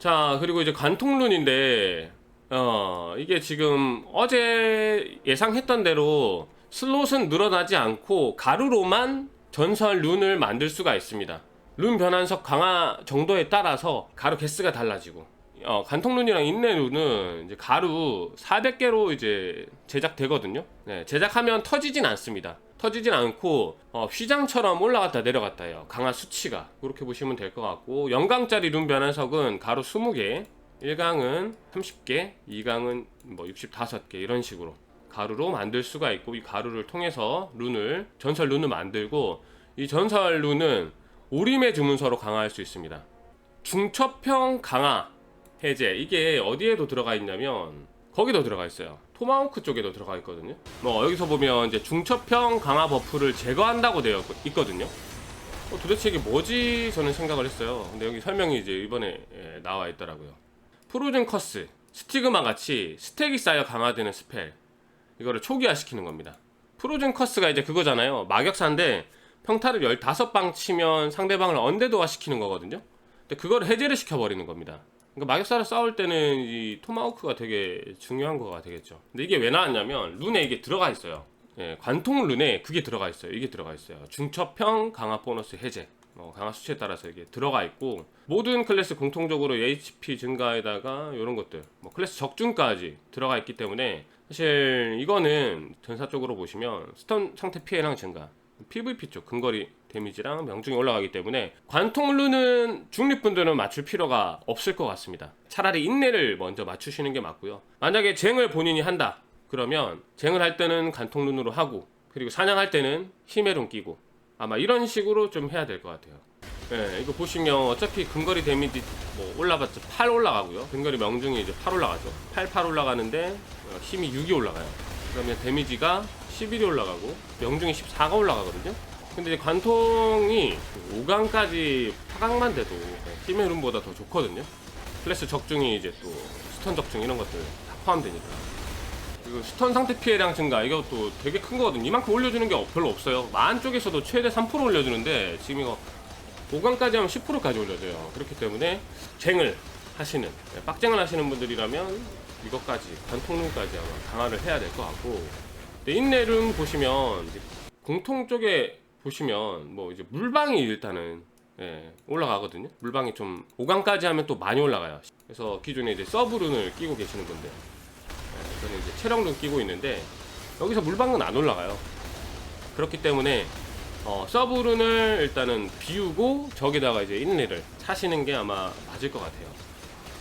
자, 그리고 이제 관통룬인데, 어, 이게 지금 어제 예상했던 대로 슬롯은 늘어나지 않고 가루로만 전설 룬을 만들 수가 있습니다. 룬 변환석 강화 정도에 따라서 가루 개수가 달라지고, 어, 관통룬이랑 인내룬은 이제 가루 400개로 이제 제작되거든요. 네, 제작하면 터지진 않습니다. 터지진 않고 어, 휘장처럼 올라갔다 내려갔다 해요. 강화 수치가 그렇게 보시면 될 것 같고 영강짜리 룬 변환석은 가루 20개, 1강은 30개, 2강은 뭐 65개 이런 식으로 가루로 만들 수가 있고 이 가루를 통해서 룬을 전설 룬을 만들고 이 전설 룬은 오림의 주문서로 강화할 수 있습니다. 중첩형 강화 해제 이게 어디에도 들어가 있냐면 거기도 들어가 있어요. 토마호크 쪽에도 들어가 있거든요. 뭐 여기서 보면 이제 중첩형 강화 버프를 제거한다고 되어 있거든요. 어, 도대체 이게 뭐지? 저는 생각을 했어요. 근데 여기 설명이 이제 이번에 예, 나와 있더라고요. 프로즌 커스, 스티그마 같이 스택이 쌓여 강화되는 스펠. 이거를 초기화 시키는 겁니다. 프로즌 커스가 이제 그거잖아요. 마격사인데 평타를 15방 치면 상대방을 언데드화 시키는 거거든요. 근데 그걸 해제를 시켜버리는 겁니다. 그러니까 마격사를 싸울 때는 이 토마호크가 되게 중요한 거가 되겠죠. 근데 이게 왜 나왔냐면 룬에 이게 들어가 있어요. 예, 관통 룬에 그게 들어가 있어요. 이게 들어가 있어요. 중첩형 강화 보너스 해제. 어, 강화 수치에 따라서 이게 들어가 있고 모든 클래스 공통적으로 HP 증가에다가 이런 것들 뭐 클래스 적중까지 들어가 있기 때문에 사실 이거는 전사 쪽으로 보시면 스턴 상태 피해량 증가 PVP 쪽 근거리 데미지랑 명중이 올라가기 때문에 관통루는 중립분들은 맞출 필요가 없을 것 같습니다. 차라리 인내를 먼저 맞추시는 게 맞고요. 만약에 쟁을 본인이 한다 그러면 쟁을 할 때는 관통룬으로 하고 그리고 사냥할 때는 힘의 룬 끼고 아마 이런 식으로 좀 해야 될 것 같아요. 예, 이거 보시면 어차피 근거리 데미지 뭐 올라갔죠. 8 올라가고요. 근거리 명중이 이제 8 올라가죠. 8, 8 올라가는데 어, 힘이 6이 올라가요. 그러면 데미지가 11이 올라가고 명중이 14가 올라가거든요. 근데 이제 관통이 5강까지 4강만 돼도 힘의 룸보다 더 좋거든요. 플래스 적중이 이제 또 스턴 적중 이런 것들 다 포함되니까. 그리고 스턴 상태 피해량 증가 이것도 되게 큰 거거든요. 이만큼 올려주는 게 별로 없어요. 만 쪽에서도 최대 3% 올려주는데 지금 이거 5강까지 하면 10%까지 올려줘요. 그렇기 때문에 쟁을 하시는 네, 빡쟁을 하시는 분들이라면 이것까지 관통룸까지 아마 강화를 해야 될 것 같고 근데 인내룸 보시면 공통 쪽에 보시면 뭐 이제 물방이 일단은 예, 올라가거든요. 물방이 좀 5강까지 하면 또 많이 올라가요. 그래서 기존에 이제 서브룬을 끼고 계시는 분들 예, 저는 이제 체력룬 끼고 있는데 여기서 물방은 안 올라가요. 그렇기 때문에 어, 서브룬을 일단은 비우고 저기다가 이제 인내를 차시는 게 아마 맞을 것 같아요.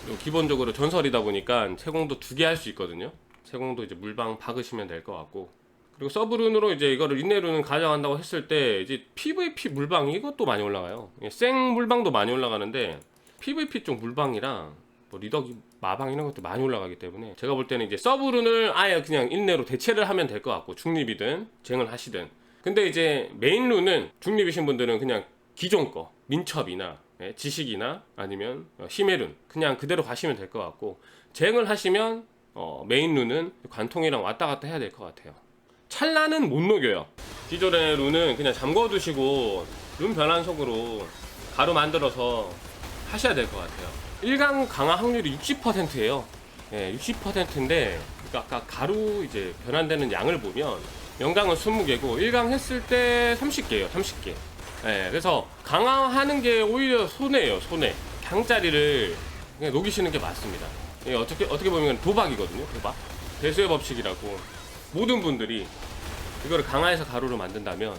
그리고 기본적으로 전설이다 보니까 채공도 두 개 할 수 있거든요. 채공도 이제 물방 박으시면 될 것 같고 그리고 서브룬으로 이제 이거를 인내룬은 가져간다고 했을 때 이제 PVP 물방 이것도 많이 올라가요. 예, 생 물방도 많이 올라가는데 PVP 쪽 물방이랑 뭐 리더기 마방 이런 것도 많이 올라가기 때문에 제가 볼 때는 이제 서브룬을 아예 그냥 인내로 대체를 하면 될 것 같고 중립이든 쟁을 하시든 근데 이제 메인룬은 중립이신 분들은 그냥 기존 거 민첩이나 예, 지식이나 아니면 어, 힘의 룬 그냥 그대로 가시면 될 것 같고 쟁을 하시면 어, 메인룬은 관통이랑 왔다 갔다 해야 될 것 같아요. 찰나는 못 녹여요. 기존의 룬은 그냥 잠궈두시고 룬 변환석으로 가루 만들어서 하셔야 될 것 같아요. 1강 강화 확률이 60%예요. 예, 60%인데 그러니까 아까 가루 이제 변환되는 양을 보면 영강은 20개고 1강 했을 때 30개예요. 30개. 예, 그래서 강화하는 게 오히려 손해예요. 손해. 강짜리를 그냥 녹이시는 게 맞습니다. 예, 어떻게 어떻게 보면 도박이거든요. 도박. 배수의 법칙이라고 모든 분들이 이거를 강화해서 가루로 만든다면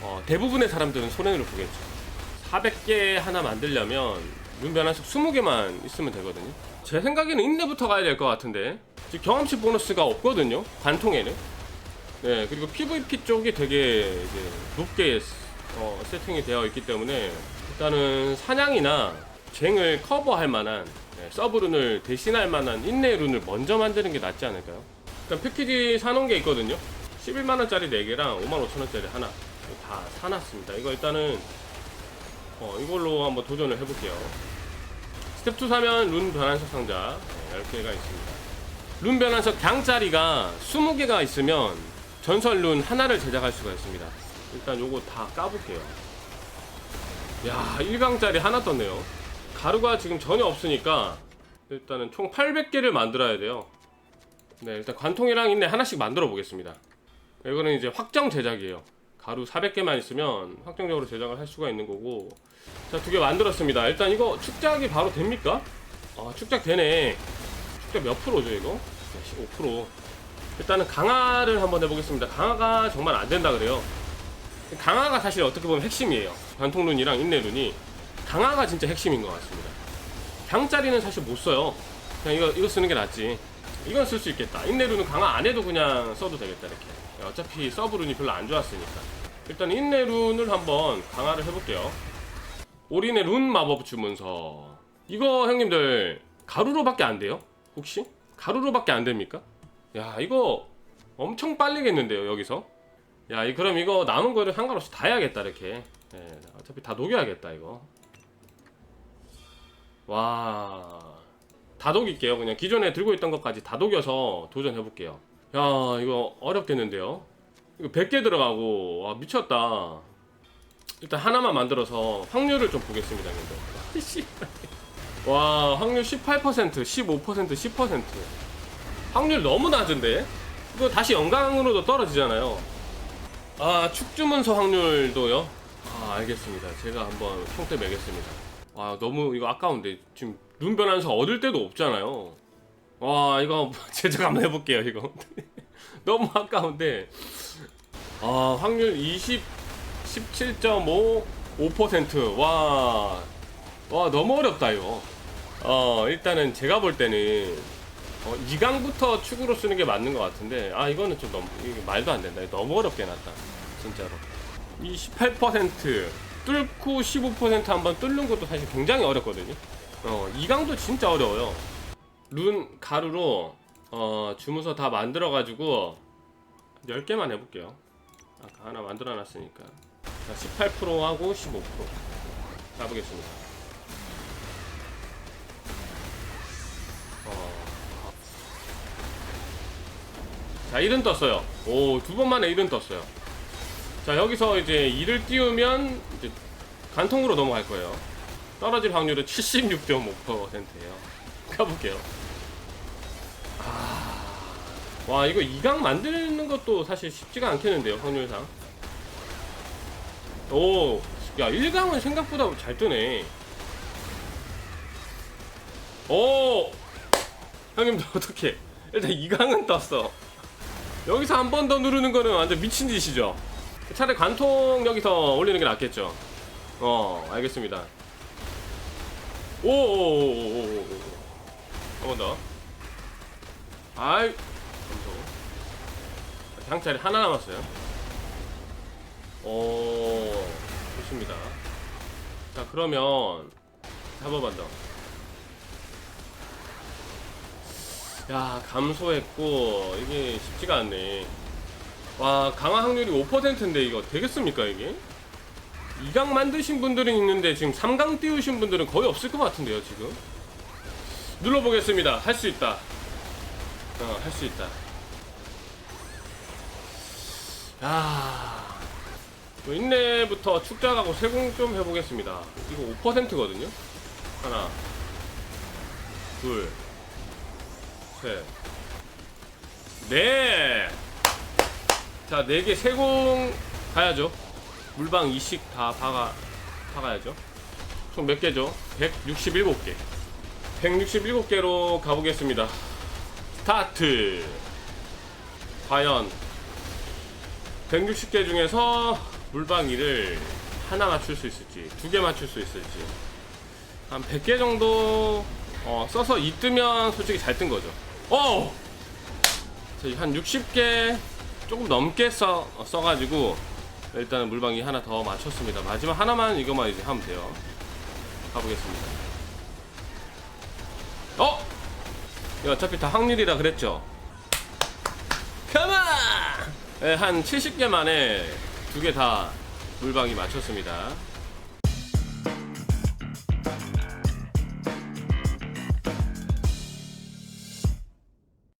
어, 대부분의 사람들은 손해를 보겠죠. 400개 하나 만들려면 눈 변환석 20개만 있으면 되거든요. 제 생각에는 인내부터 가야 될 것 같은데 지금 경험치 보너스가 없거든요. 관통에는. 네, 그리고 PVP 쪽이 되게 높게 어, 세팅이 되어 있기 때문에 일단은 사냥이나 쟁을 커버할 만한 네, 서브룬을 대신할 만한 인내룬을 먼저 만드는 게 낫지 않을까요? 일단 패키지 사놓은 게 있거든요. 11만원짜리 4개랑 55,000원짜리 하나 다 사놨습니다. 이거 일단은 어, 이걸로 한번 도전을 해볼게요. 스텝 2 사면 룬 변환석 상자 네, 10개가 있습니다. 룬 변환석 강짜리가 20개가 있으면 전설 룬 하나를 제작할 수가 있습니다. 일단 요거 다 까볼게요. 야, 1강짜리 하나 떴네요. 가루가 지금 전혀 없으니까 일단은 총 800개를 만들어야 돼요. 네, 일단 관통이랑 인내 하나씩 만들어 보겠습니다. 이거는 이제 확정 제작이에요. 가루 400개만 있으면 확정적으로 제작을 할 수가 있는 거고. 자, 두 개 만들었습니다. 일단 이거 축작이 바로 됩니까? 아, 축작 되네. 축작 몇 프로죠, 이거? 네, 15%. 일단은 강화를 한번 해보겠습니다. 강화가 정말 안 된다 그래요. 강화가 사실 어떻게 보면 핵심이에요. 관통룬이랑 인내룬이 강화가 진짜 핵심인 것 같습니다. 강짜리는 사실 못 써요. 그냥 이거 이거 쓰는 게 낫지. 이건 쓸 수 있겠다. 인내룬은 강화 안 해도 그냥 써도 되겠다 이렇게. 어차피 서브룬이 별로 안 좋았으니까. 일단 인내룬을 한번 강화를 해볼게요. 올인의 룬 마법 주문서. 이거 형님들 가루로밖에 안 돼요? 혹시? 가루로밖에 안 됩니까? 야 이거 엄청 빨리겠는데요 여기서. 야, 이 그럼 이거 남은 거를 상관없이 다 해야겠다 이렇게. 예, 어차피 다 녹여야겠다 이거. 와, 다 녹일게요. 그냥 기존에 들고 있던 것까지 다 녹여서 도전해 볼게요. 야, 이거 어렵겠는데요. 이거 100개 들어가고 와 미쳤다. 일단 하나만 만들어서 확률을 좀 보겠습니다, 근데. 와, 확률 18%, 15%, 10%. 확률 너무 낮은데? 이거 다시 영광으로도 떨어지잖아요. 아 축주문서 확률도요? 아 알겠습니다. 제가 한번 총대 매겠습니다. 와 너무 이거 아까운데 지금 눈 변환서 얻을 데도 없잖아요. 와 이거 제작 한번 해볼게요 이거. 너무 아까운데 아 확률 20 17.5 5% 와. 와 너무 어렵다 이거. 어 일단은 제가 볼 때는 어, 2강부터 축으로 쓰는 게 맞는 것 같은데 아 이거는 좀 너무 이게 말도 안 된다 너무 어렵게 놨다 진짜로 이 18% 뚫고 15% 한번 뚫는 것도 사실 굉장히 어렵거든요 어 2강도 진짜 어려워요. 룬 가루로 어 주문서 다 만들어 가지고 10개만 해볼게요. 아까 하나 만들어 놨으니까. 자, 18% 하고 15% 가보겠습니다. 어, 자 1은 떴어요. 오 두 번 만에 1은 떴어요. 자 여기서 이제 2를 띄우면 이제 간통으로 넘어갈 거예요 떨어질 확률은 76.5%예요 가볼게요 아... 와 이거 2강 만드는 것도 사실 쉽지가 않겠는데요 확률상 오 야 1강은 생각보다 잘 뜨네 오 형님들 어떻게 일단 2강은 떴어 여기서 한 번 더 누르는 거는 완전 미친 짓이죠. 차라리 관통 여기서 올리는 게 낫겠죠. 어, 알겠습니다. 오오오오오오. 한번 더. 아이, 감소. 향짜리 하나 남았어요. 오, 좋습니다. 자, 그러면 한 번만 더. 야 감소했고 이게 쉽지가 않네 와 강화 확률이 5%인데 이거 되겠습니까 이게? 2강 만드신 분들은 있는데 지금 3강 띄우신 분들은 거의 없을 것 같은데요 지금? 눌러보겠습니다. 할 수 있다. 어 할 수 있다. 야. 뭐 인내부터 축작하고 세공 좀 해보겠습니다. 이거 5%거든요? 하나. 둘. 셋, 네. 자, 네개 세공 가야죠. 물방 2씩 다 박아, 박아야죠. 총 몇 개죠? 167개. 167개로 가보겠습니다. 스타트. 과연 160개 중에서 물방 2를 하나 맞출 수 있을지, 두 개 맞출 수 있을지. 한 100개 정도 어, 써서 이 뜨면 솔직히 잘 뜬 거죠. 어! 자, 한 60개 조금 넘게 써, 어, 써가지고 일단은 물방이 하나 더 맞췄습니다. 마지막 하나만 이거만 이제 하면 돼요. 가보겠습니다. 어! 이거 어차피 다 확률이라 그랬죠? 컴온! 네, 한 70개 만에 두 개 다 물방이 맞췄습니다.